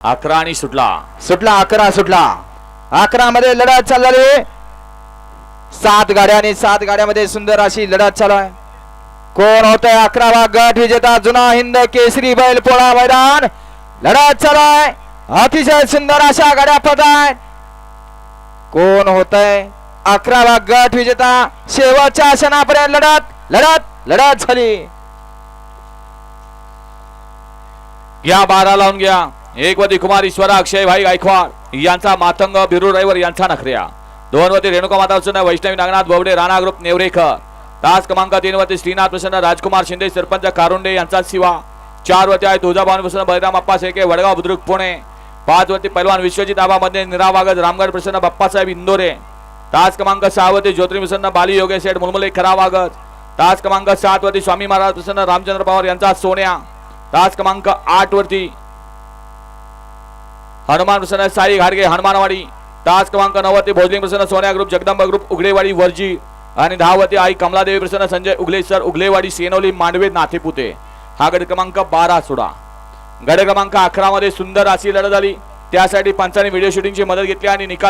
अकरा आणि सुटला. सुटला अकरा सुटला. अकरा मध्ये लढत चालली सात गाड्या आणि सात गाड्यामध्ये सुंदर अशी लढत चालू आहे. कोण होत आहे अकरावा गट विजेता? जुना हिंद केसरी बैल पोळा मैदान. लढत चालू आहे. अतिशय सुंदर अशा गाड्या पद आहेत. कोण होत आहे अकरावा गट विजेता? शेवटच्या क्षणापर्यंत लढत लढत लढत झाली. घ्या बारा लावून घ्या. एकवती कुमार ईश्वरा अक्षय भाई गायकवाड यांचा मातंग बिरू ड्रायव्हर यांचा नखऱ्या. दोनवती रेणुका माता वैष्णवी नागनाथ बोबडे राणा ग्रुप नेवरेकर. तास क्रमांक तीनवरती श्रीनाथ प्रसन्न राजकुमार शिंदे सरपंच कारुंडे यांचा शिवा. चार वती आहे तुळजाभवानी प्रसन्न बळीराम अप्पा शेके वडगाव बुद्रुक पुणे. पाच वती पैलवान विश्वजित आबामध्ये निरावागत रामगड प्रसन्न बाप्पासाहेब इंदोरे. तास क्रमांक सहावरती ज्योतिरी प्रसन्न बाली योगेश शेठ मुलमुले खरावागत तास क्रमांक सात वती स्वामी महाराज प्रसन्न रामचंद्र पवार यांचा सोन्या. तास क्रमांक आठ वरती हनुमान प्रसन्न साई घाडगे हनुमानवाडी। तास क्रमांक नव्वद भोजलिंग प्रसन्न सोन्या ग्रुप जगदंबा ग्रुप उघडेवाडी वर्जी आणि दहावती आई कमलादेवी प्रसन्न संजय उगले सर उगलेवाडी सेनोली मांडवे नाथेपुते। हा गड क्रमांक बारा सोडा गड क्रमांक अकरा मध्ये सुंदर अशी लढत झाली. त्यासाठी पंचाने व्हिडिओ शूटिंगची मदत घेतली आणि निकाल